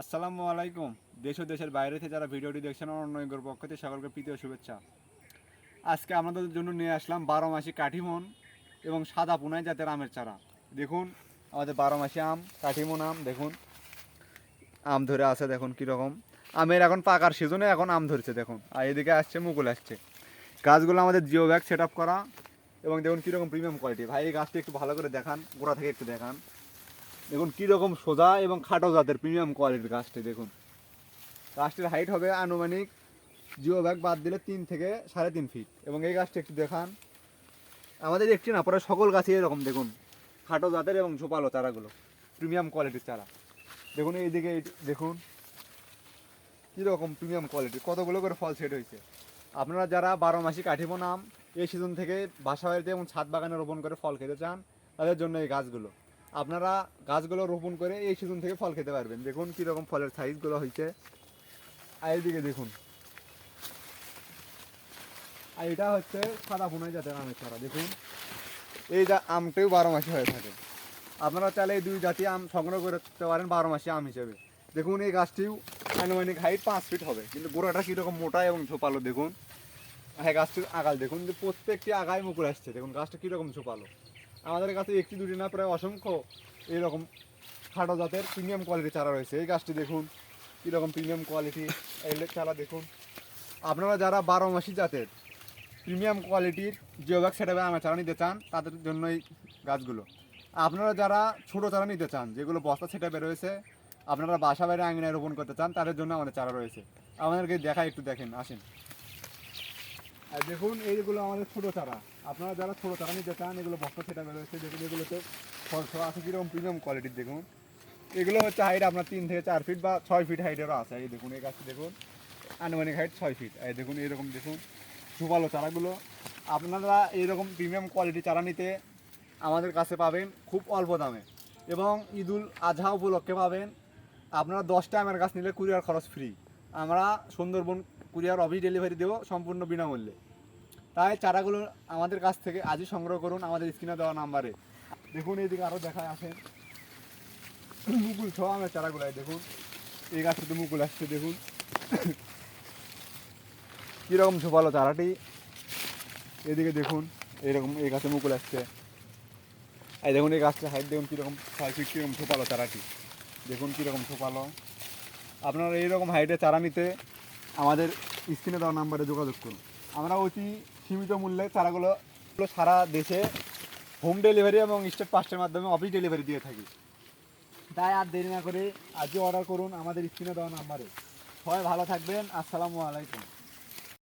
আসসালামু আলাইকুম। দেশ ও দেশের বাইরে থেকে যারা ভিডিওটি দেখছেন অন্যগর পক্ষ থেকে সকলকে প্রীতি শুভেচ্ছা। আজকে আপনাদের জন্য নিয়ে আসলাম বারো মাসি কাঠিমন এবং সাদা পুনাই জাতের আমের চারা। দেখুন, আমাদের বারো মাসি আম কাঠিমন আম, দেখুন। আম ধরে আছে, দেখুন কীরকম। আমের এখন পাকার সিজনে এখন আম ধরছে, দেখুন। আর এদিকে আসছে, মুকুল আসছে। গাছগুলো আমাদের জিও ব্যাগ সেট করা এবং দেখুন কীরকম প্রিমিয়াম কোয়ালিটি ভাই, এই গাছটি একটু ভালো করে দেখান, গোড়া থেকে একটু দেখান। দেখুন, কীরকম সোজা এবং খাটো জাতের প্রিমিয়াম কোয়ালিটির গাছটি, দেখুন। গাছটির হাইট হবে আনুমানিক জিও ব্যাগ বাদ দিলে তিন থেকে সাড়ে তিন ফিট এবং এই গাছটি একটু দেখান। আমাদের একটি না, পরে সকল গাছই এরকম, দেখুন। খাটো জাতের এবং ঝোপালো চারাগুলো প্রিমিয়াম কোয়ালিটির চারা। দেখুন এই- দেখুন। কীরকম প্রিমিয়াম কোয়ালিটি কতগুলো করে ফল সেট হয়েছে। আপনারা যারা বারো মাসি কাঠিমো নাম, এই সিজন থেকে বাসা বাড়িতে এবং ছাদ বাগানে রোপণ করে ফল খেতে চান, তাদের জন্য এই গাছগুলো। আপনারা গাছগুলো রোপণ করে এই সিজন থেকে ফল খেতে পারবেন। দেখুন কীরকম ফলের সাইজগুলো হয়েছে। আর এইদিকে দেখুন। আর এটা হচ্ছে সাদা পুনাই জাতের আমের চারা, দেখুন। এই যা আমটাও বারো মাসে হয়ে থাকে। আপনারা চাইলে এই দুই জাতি আম সংগ্রহ করতে পারেন বারো মাসি আম হিসেবে। দেখুন এই গাছটিও আনুমানিক হাইট পাঁচ ফিট হবে। কিন্তু গোড়াটা কীরকম মোটা এবং ঝোপালো, দেখুন। হ্যাঁ গাছটির আগাল, দেখুন প্রত্যেকটি আগায় মুকুল আসছে। দেখুন, গাছটা কীরকম ঝোপালো। আমাদের কাছে একটি, দুটি না, প্রায় অসংখ্য এরকম খাটো জাতের প্রিমিয়াম কোয়ালিটির চারা রয়েছে। এই গাছটি দেখুন, কীরকম প্রিমিয়াম কোয়ালিটি এই চারা দেখুন। আপনারা যারা বারো মাসি জাতের প্রিমিয়াম কোয়ালিটির জিওব্যাগ সেটাবে আমার চারা নিতে চান, তাদের জন্য এই গাছগুলো। আপনারা যারা ছোটো চারা নিতে চান, যেগুলো বস্তা সেটাবে রয়েছে, আপনারা বাসা বাইরে আঙিনায় রোপণ করতে চান, তাদের জন্য আমাদের চারা রয়েছে। আমাদেরকে দেখা একটু দেখেন, আসেন। আর দেখুন, এইগুলো আমাদের ছোটো চারা। আপনারা যারা ছোটো চারা নিতে চান এগুলো বস্তা সেটা রয়েছে দেখুন, এগুলোতে ফলস আছে কীরকম প্রিমিয়াম কোয়ালিটির দেখুন। এগুলো হচ্ছে হাইট আপনার তিন থেকে চার ফিট বা ছয় ফিট হাইটেরও আছে। এই দেখুন, এই গাছটি দেখুন, আনুমানিক হাইট ছয় ফিট এই দেখুন, এরকম দেখুন সুপালো চারাগুলো। আপনারা এইরকম প্রিমিয়াম কোয়ালিটি চারা নিতে আমাদের কাছে পাবেন খুব অল্প দামে। এবং ঈদুল আজহা উপলক্ষে পাবেন আপনারা দশটা আমের গাছ নিলে কুরিয়ার খরচ ফ্রি আমরা সুন্দরবন কুরিয়ার অফিস ডেলিভারি দেবো সম্পূর্ণ বিনামূল্যে। তাই চারাগুলো আমাদের কাছ থেকে আজই সংগ্রহ করুন আমাদের স্ক্রিনে দেওয়া নাম্বারে। দেখুন, এইদিকে আরও দেখায় আসেন। মুকুল ছ আমার চারাগুলাই দেখুন। এই গাছটাতে মুকুল আসছে, দেখুন। কীরকম ঝোপালো চারাটি। এদিকে দেখুন এরকম এই গাছে মুকুল আসছে। এই দেখুন, এই গাছটা হাইট দেখুন কীরকম কীরকম ঝোপালো চারাটি। দেখুন কীরকম ঝোপালো। আপনারা এইরকম হাইটে চারা নিতে আমাদের স্ক্রিনে দেওয়া নাম্বারে যোগাযোগ করুন। আমরা অতি সীমিত মূল্যে চারাগুলো সারা দেশে হোম ডেলিভারি এবং স্টেট পাস্টের মাধ্যমে অফিস ডেলিভারি দিয়ে থাকি। তাই আর দেরি না করে আজই অর্ডার করুন আমাদের স্ক্রিনে দেওয়া নাম্বারে সবাই ভালো থাকবেন। আসসালামু আলাইকুম।